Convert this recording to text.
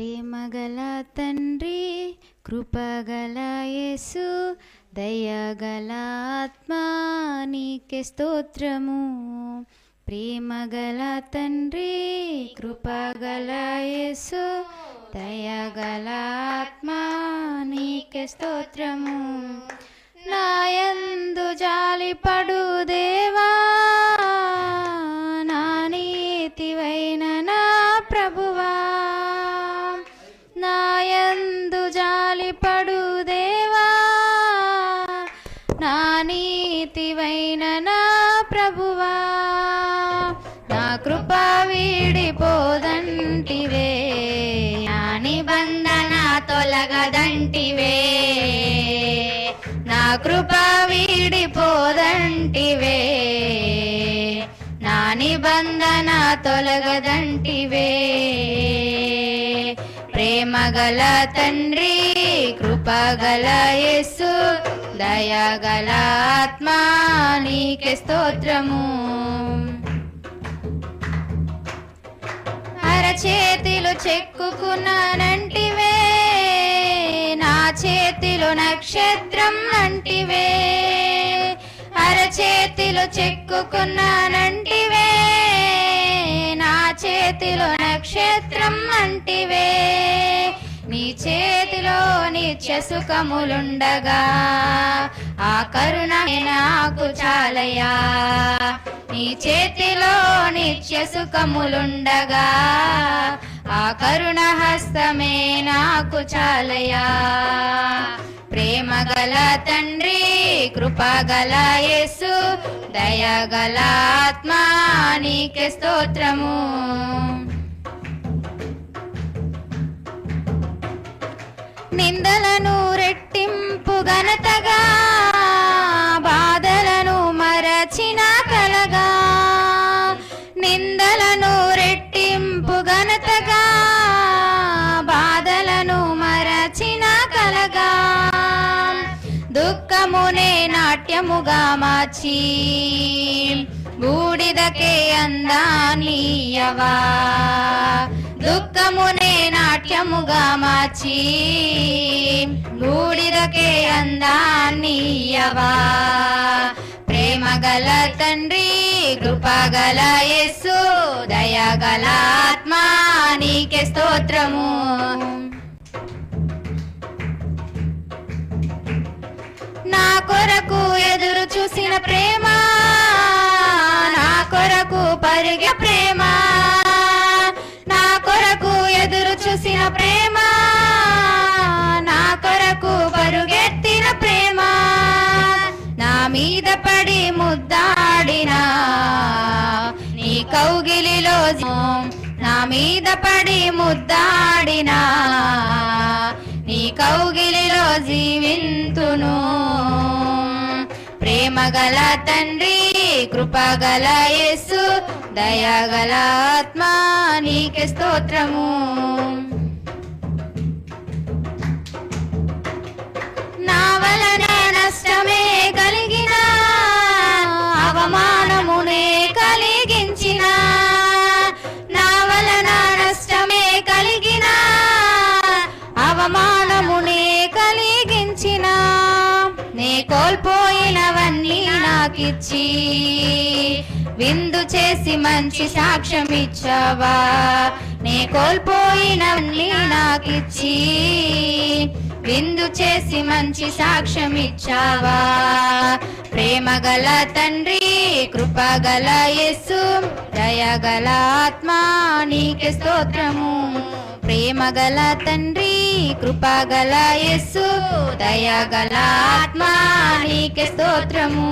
ప్రేమగల తండ్రి కృపగల యేసు దయగల ఆత్మ నీకే స్తోత్రము. ప్రేమగల తండ్రి కృపగల యేసు దయగల ఆత్మ నీకే స్తోత్రము. నాయందు జాలిపడు దేవా నీతివైన నా ప్రభువా నా కృప వీడిపోదంటివే నా నిబంధన తొలగదంటివే నా కృప వీడిపోదంటివే నా నిబంధన తొలగదంటివే. ప్రేమగల తండ్రి కృపగల యేసు దయగల ఆత్మా నీకే స్తోత్రము. అరచేతిలో చెక్కుకున్నానంటివే నా చేతిలో నక్షత్రం అంటివే అరచేతిలో చెక్కుకున్నానంటివే నా చేతిలో నక్షత్రం అంటివే నిత్య సుఖములుండగా. ఆ కరుణ నాకు చాలయా నీ చేతిలో నిత్య సుఖములుండగా. ఆ కరుణ హస్తమే నాకు చాలయా ప్రేమగల తండ్రి కృపగల యేసు దయగల ఆత్మా నీకే స్తోత్రము. నిందలను రెట్టింపు ఘనతగా బాధలను మరచిన కలగా. నిందలను రెట్టింపు ఘనతగా బాధలను మరచిన కలగా. దుఃఖమునే నాట్యముగా మార్చి బూడిదకే అందానీయవా దుఃఖమునే నాట్యముగా మార్చి బూడిదకే ప్రేమ ప్రేమగల తండ్రి కృపగల యేసు దయగల ఆత్మ నీకే స్తోత్రము. నా కొరకు ఎదురు చూసిన ప్రేమ ప్రేమ. నా కొరకు పరుగెత్తిన ప్రేమ. నా మీద పడి ముద్దాడిన నీ కౌగిలిలో నా మీద పడి ముద్దాడిన నీ కౌగిలిలో జీవింతును. ప్రేమగల తండ్రి కృపగల యేసు దయగల ఆత్మ నీకే స్తోత్రము. నే కోల్పోయినవన్నీ నాకిచ్చి విందు చేసి మంచి సాక్ష్యం ఇచ్చావా నే కోల్పోయినవన్నీ నాకిచ్చి విందు చేసి మంచి సాక్ష్యం ఇచ్చావా ప్రేమగల తండ్రి కృపగల యేసు దయగల ఆత్మ నీకే స్తోత్రము. ప్రేమగల తండ్రి కృపగల యస్సు దయగల ఆత్మా నీకే స్తోత్రము.